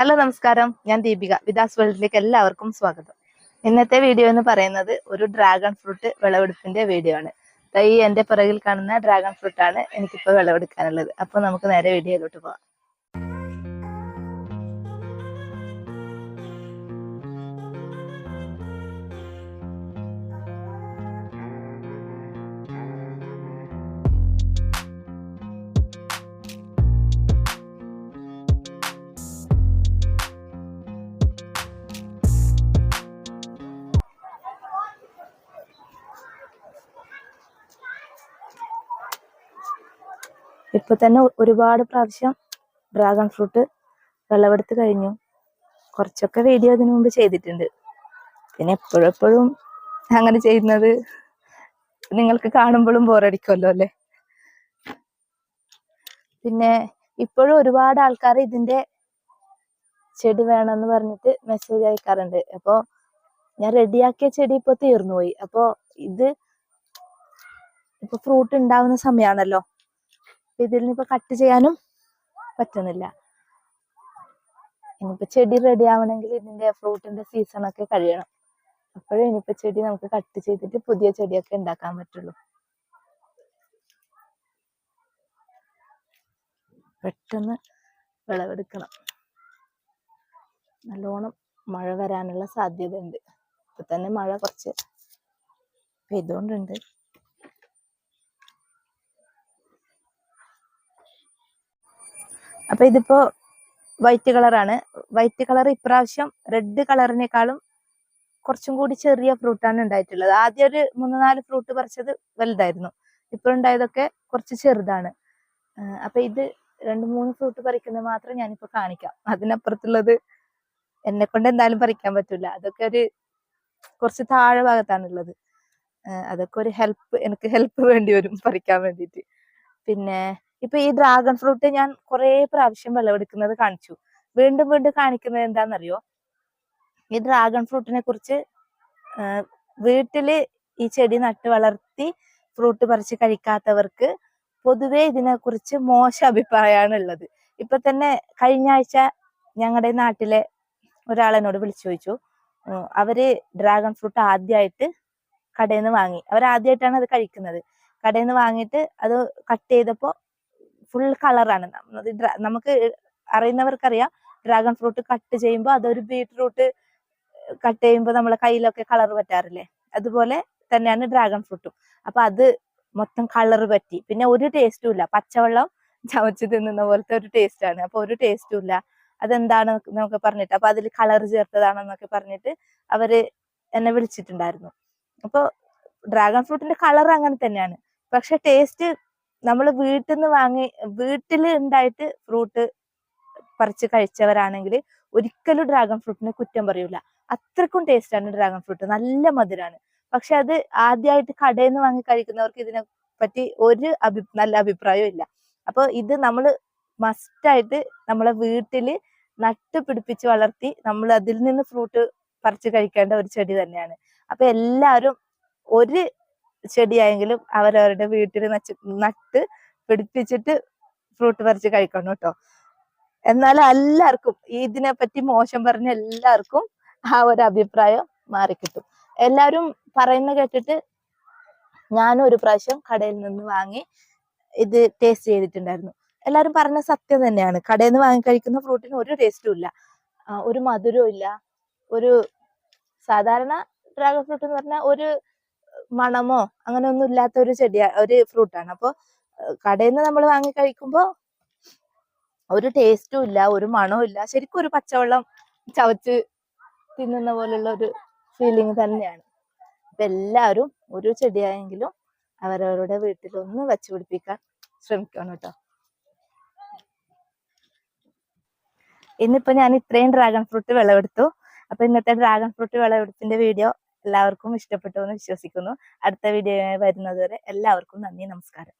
Hello നമസ്കാരം. ഞാൻ ദീപിക. വിദാസ് വേൾഡിലേക്ക് എല്ലാവർക്കും സ്വാഗതം. ഇന്നത്തെ വീഡിയോ എന്ന് പറയുന്നത് ഒരു ഡ്രാഗൺ ഫ്രൂട്ട് വിളവെടുപ്പിന്റെ വീഡിയോ ആണ്. ഈ എന്റെ പിറകിൽ കാണുന്ന ഡ്രാഗൺ ഫ്രൂട്ട് ആണ് എനിക്കിപ്പോ വിളവെടുക്കാനുള്ളത്. അപ്പൊ നമുക്ക് നേരെ വീഡിയോയിലോട്ട് പോവാം. ഇപ്പൊ തന്നെ ഒരുപാട് പ്രാവശ്യം ഡ്രാഗൺ ഫ്രൂട്ട് വിളവെടുത്ത് കഴിഞ്ഞു. കുറച്ചൊക്കെ വീഡിയോ അതിനു മുമ്പ് ചെയ്തിട്ടുണ്ട്. പിന്നെ എപ്പോഴെപ്പോഴും അങ്ങനെ ചെയ്യുന്നത് നിങ്ങൾക്ക് കാണുമ്പോഴും ബോറടിക്കുമല്ലോ അല്ലെ? പിന്നെ ഇപ്പോഴും ഒരുപാട് ആൾക്കാർ ഇതിന്റെ ചെടി വേണമെന്ന് പറഞ്ഞിട്ട് മെസ്സേജ് അയക്കാറുണ്ട്. അപ്പോ ഞാൻ റെഡിയാക്കിയ ചെടി ഇപ്പൊ തീർന്നുപോയി. അപ്പോ ഇത് ഇപ്പൊ ഫ്രൂട്ട് ഉണ്ടാവുന്ന സമയമാണല്ലോ അപ്പൊ ഇതിൽ നിന്ന് കട്ട് ചെയ്യാനും പറ്റുന്നില്ല. ഇനിയിപ്പോ ചെടി റെഡി ആവണമെങ്കിൽ ഇതിന്റെ ഫ്രൂട്ടിന്റെ സീസണൊക്കെ കഴിയണം. അപ്പോഴേ ഇനിയിപ്പോ ചെടി നമുക്ക് കട്ട് ചെയ്തിട്ട് പുതിയ ചെടിയൊക്കെ ഉണ്ടാക്കാൻ പറ്റുള്ളൂ. പെട്ടെന്ന് വിളവെടുക്കണം. നല്ലോണം മഴ വരാനുള്ള സാധ്യതയുണ്ട്. ഇപ്പൊ തന്നെ മഴ കുറച്ച് പെയ്തുകൊണ്ടുണ്ട് അപ്പൊ ഇതിപ്പോ വൈറ്റ് കളറാണ് വൈറ്റ് കളർ ഇപ്രാവശ്യം റെഡ് കളറിനേക്കാളും കുറച്ചും കൂടി ചെറിയ ഫ്രൂട്ടാണ് ഉണ്ടായിട്ടുള്ളത്. ആദ്യം ഒരു മൂന്ന് നാല് ഫ്രൂട്ട് പറിച്ചത് വലുതായിരുന്നു. ഇപ്പൊ ഉണ്ടായതൊക്കെ കുറച്ച് ചെറുതാണ്. അപ്പൊ ഇത് രണ്ട് മൂന്ന് ഫ്രൂട്ട് പറിക്കുന്നത് മാത്രം ഞാനിപ്പോ കാണിക്കാം. അതിനപ്പുറത്തുള്ളത് എന്നെ കൊണ്ട് എന്തായാലും പറിക്കാൻ പറ്റൂല. അതൊക്കെ ഒരു കുറച്ച് താഴെ ഭാഗത്താണുള്ളത്. അതൊക്കെ ഒരു ഹെൽപ്പ് എനിക്ക് ഹെൽപ്പ് വേണ്ടി വരും പറിക്കാൻ വേണ്ടിയിട്ട്. പിന്നെ ഇപ്പൊ ഈ ഡ്രാഗൺ ഫ്രൂട്ട് ഞാൻ കുറെ പ്രാവശ്യം വിളവെടുക്കുന്നത് കാണിച്ചു. വീണ്ടും വീണ്ടും കാണിക്കുന്നത് എന്താണെന്നറിയോ ഈ ഡ്രാഗൺ ഫ്രൂട്ടിനെ കുറിച്ച് വീട്ടിൽ ഈ ചെടി നട്ട് വളർത്തി ഫ്രൂട്ട് പറിച്ച് കഴിക്കാത്തവർക്ക് പൊതുവെ ഇതിനെക്കുറിച്ച് മോശം അഭിപ്രായമാണ് ഉള്ളത്. ഇപ്പൊ തന്നെ കഴിഞ്ഞ ആഴ്ച ഞങ്ങളുടെ നാട്ടിലെ ഒരാളെന്നോട് വിളിച്ചു ചോദിച്ചു. അവർ ഡ്രാഗൺ ഫ്രൂട്ട് ആദ്യമായിട്ട് കടയിൽ നിന്ന് വാങ്ങി. അവർ ആദ്യമായിട്ടാണ് അത് കഴിക്കുന്നത്. കടയിൽ നിന്ന് വാങ്ങിയിട്ട് അത് കട്ട് ചെയ്തപ്പോ ഫുൾ കളറാണ് നമുക്ക് അറിയുന്നവർക്കറിയാം. ഡ്രാഗൺ ഫ്രൂട്ട് കട്ട് ചെയ്യുമ്പോൾ അതൊരു ബീട്രൂട്ട് കട്ട് ചെയ്യുമ്പോൾ നമ്മളെ കയ്യിലൊക്കെ കളർ പറ്റാറില്ലേ? അതുപോലെ തന്നെയാണ് ഡ്രാഗൺ ഫ്രൂട്ടും അപ്പൊ അത് മൊത്തം കളർ പറ്റി. പിന്നെ ഒരു ടേസ്റ്റും ഇല്ല. പച്ചവെള്ളം ചവച്ച് തിന്നുന്ന പോലത്തെ ഒരു ടേസ്റ്റ് ആണ്. അപ്പൊ ഒരു ടേസ്റ്റും ഇല്ല. അതെന്താണ് എന്നൊക്കെ പറഞ്ഞിട്ട് അപ്പൊ അതിൽ കളർ ചേർത്തതാണെന്നൊക്കെ പറഞ്ഞിട്ട് അവർ എന്നെ വിളിച്ചിട്ടുണ്ടായിരുന്നു. അപ്പൊ ഡ്രാഗൺ ഫ്രൂട്ടിന്റെ കളർ അങ്ങനെ തന്നെയാണ്. പക്ഷെ ടേസ്റ്റ് നമ്മൾ വീട്ടിൽ നിന്ന് വാങ്ങി വീട്ടിൽ ഉണ്ടായിട്ട് ഫ്രൂട്ട് പറിച്ച് കഴിച്ചവരാണെങ്കിൽ ഒരിക്കലും ഡ്രാഗൺ ഫ്രൂട്ടിനെ കുറ്റം പറയൂല. അത്രക്കും ടേസ്റ്റ് ആണ് ഡ്രാഗൺ ഫ്രൂട്ട്. നല്ല മധുരമാണ് പക്ഷെ അത് ആദ്യമായിട്ട് കടയിൽ നിന്ന് വാങ്ങി കഴിക്കുന്നവർക്ക് ഇതിനെ പറ്റി ഒരു അഭി നല്ല അഭിപ്രായവും ഇല്ല. അപ്പൊ ഇത് നമ്മൾ മസ്റ്റായിട്ട് നമ്മളെ വീട്ടിൽ നട്ട് പിടിപ്പിച്ച് വളർത്തി നമ്മൾ അതിൽ നിന്ന് ഫ്രൂട്ട് പറിച്ച് കഴിക്കേണ്ട ഒരു ചെടി തന്നെയാണ്. അപ്പൊ എല്ലാവരും ഒരു ചെടിയായെങ്കിലും അവരവരുടെ വീട്ടിൽ നട്ട് പിടിപ്പിച്ചിട്ട് ഫ്രൂട്ട് പറിച്ച് കഴിക്കണം കേട്ടോ. എന്നാൽ എല്ലാവർക്കും ഇതിനെ പറ്റി മോശം പറഞ്ഞ എല്ലാവർക്കും ആ ഒരു അഭിപ്രായം മാറിക്കിട്ടും. എല്ലാവരും പറയുന്ന കേട്ടിട്ട് ഞാനും ഒരു പ്രാവശ്യം കടയിൽ നിന്ന് വാങ്ങി ഇത് ടേസ്റ്റ് ചെയ്തിട്ടുണ്ടായിരുന്നു. എല്ലാവരും പറഞ്ഞ സത്യം തന്നെയാണ്. കടയിൽ നിന്ന് വാങ്ങി കഴിക്കുന്ന ഫ്രൂട്ടിന് ഒരു ടേസ്റ്റും ഇല്ല. ഒരു മധുരവും ഇല്ല. ഒരു സാധാരണ ഡ്രാഗൺ ഫ്രൂട്ട് എന്ന് പറഞ്ഞാൽ ഒരു മണമോ അങ്ങനെ ഒന്നും ഇല്ലാത്ത ഒരു ചെടിയാ ഒരു ഫ്രൂട്ടാണ്. അപ്പോൾ കടയിൽ നിന്ന് നമ്മൾ വാങ്ങി കഴിക്കുമ്പോൾ ഒരു ടേസ്റ്റും ഇല്ല ഒരു മണവും ഇല്ല. ശരിക്കും ഒരു പച്ചവെള്ളം ചവച്ച് തിന്നുന്ന പോലുള്ള ഒരു ഫീലിംഗ് തന്നെയാണ്. അപ്പൊ എല്ലാവരും ഒരു ചെടിയായെങ്കിലും അവരവരുടെ വീട്ടിലൊന്ന് വെച്ച് പിടിപ്പിക്കാൻ ശ്രമിക്കണം കേട്ടോ. ഇന്നിപ്പോ ഞാൻ ഇത്രയും ഡ്രാഗൺ ഫ്രൂട്ട് വിളവെടുത്തു. അപ്പൊ ഇന്നത്തെ ഡ്രാഗൺ ഫ്രൂട്ട് വിളവെടുപ്പിന്റെ വീഡിയോ എല്ലാവർക്കും ഇഷ്ടപ്പെട്ടു എന്ന് വിശ്വസിക്കുന്നു. അടുത്ത വീഡിയോ വരുന്നതുവരെ എല്ലാവർക്കും നന്ദി നമസ്കാരം.